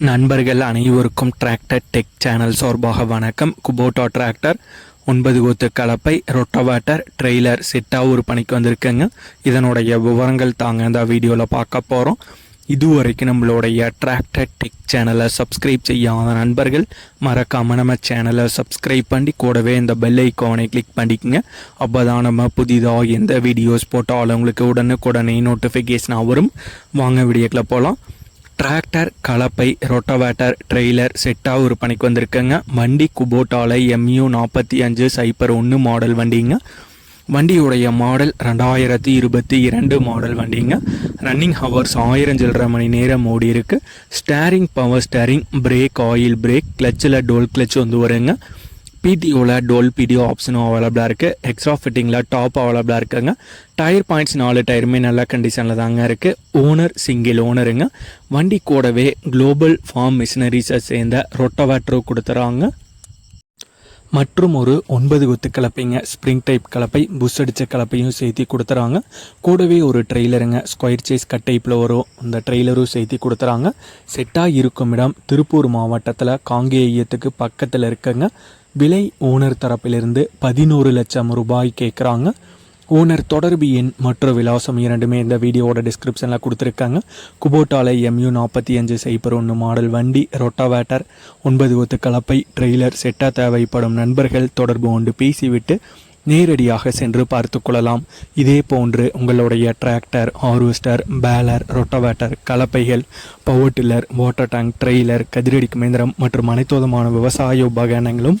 நண்பர்கள் அனைவருக்கும் tractor tech channel சார்பாக வணக்கம். குபோட்டா டிராக்டர் ஒன்பது கொத்து கலப்பை ரொட்டவேட்டர் ட்ரெய்லர் செட்டாக ஒரு பணிக்கு வந்திருக்குங்க. இதனுடைய விவரங்கள் தாங்க இந்த வீடியோவில் பார்க்க போகிறோம் இதுவரைக்கும் நம்மளுடைய டிராக்டர் டெக் சேனலை சப்ஸ்கிரைப் செய்யாத நண்பர்கள் மறக்காமல் நம்ம சேனலை சப்ஸ்கிரைப் பண்ணி கூடவே இந்த பெல் ஐக்கானை கிளிக் பண்ணிக்கோங்க. அப்போ தான் நம்ம புதிதாக எந்த வீடியோஸ் போட்டாலும் உங்களுக்கு உடனுக்குடனே நோட்டிஃபிகேஷன் வரும். வாங்க வீடியோக்கில் போகலாம் டிராக்டர் கலப்பை ரொட்டவேட்டர் ட்ரெய்லர் செட்டாக ஒரு பணிக்கு வந்திருக்குங்க. வண்டி குபோட்டாலை எம்யூ நாற்பத்தி அஞ்சு சைப்பர் ஒன்று மாடல் வண்டிங்க. வண்டியுடைய மாடல் ரெண்டாயிரத்தி இருபத்தி இரண்டு மாடல் வண்டிங்க. ரன்னிங் ஹவர்ஸ் ஆயிரம் சில்லரை மணி நேரம் ஓடி இருக்குது steering power steering brake oil brake கிளச்சில் டோல் கிளச் வந்து வருங்க. பிடிஓவில் டோல் பிடிஓ ஆப்ஷனும் அவைலபிளாக இருக்குது எக்ஸ்ட்ரா ஃபிட்டிங்கில் டாப் அவைலபிளாக இருக்குங்க. டயர் பாயிண்ட்ஸ் நாலு டயருமே நல்ல கண்டிஷனில் தாங்க இருக்குது ஓனர் சிங்கிள் ஓனருங்க வண்டி கூடவே குளோபல் ஃபார்ம் மிஷினரிஸை சேர்ந்த ரொட்டவேட்ரோ கொடுத்துறாங்க. மற்றும் ஒரு ஒன்பது கொத்து கலப்பைங்க ஸ்ப்ரிங் டைப் கலப்பை புஷ் அடித்த கலப்பையும் சேர்த்தி கொடுத்துறாங்க. கூடவே ஒரு ட்ரெய்லருங்க ஸ்கொயர் சேஸ் கட் டைப்பில் வரும். அந்த ட்ரெய்லரும் சேர்த்தி கொடுத்துறாங்க. செட்டாக இருக்கும் இடம் திருப்பூர் மாவட்டத்தில் காங்கேயத்துக்கு பக்கத்தில் இருக்குங்க. விலை ஓனர் தரப்பிலிருந்து பதினோரு லட்சம் ரூபாய் கேட்குறாங்க ஓனர் தொடர்பு எண் மற்றும் விலாசம் இரண்டுமே இந்த வீடியோவோட டிஸ்கிரிப்ஷனில் கொடுத்துருக்காங்க. குபோட்டாலை எம்யூ நாற்பத்தி அஞ்சு சைப்பர் ஒன்று மாடல் வண்டி ரொட்டாவேட்டர் ஒன்பது ஒத்து கலப்பை ட்ரெய்லர் செட்டாக தேவைப்படும் நண்பர்கள் தொடர்பு கொண்டு பேசிவிட்டு நேரடியாக சென்று பார்த்து கொள்ளலாம். இதே போன்று உங்களுடைய tractor harvester baler rotavator கலப்பைகள் power tiller water tank trailer கதிரடி மேந்திரம் மற்றும் அனைத்து விதமான விவசாய உபகரணங்களும்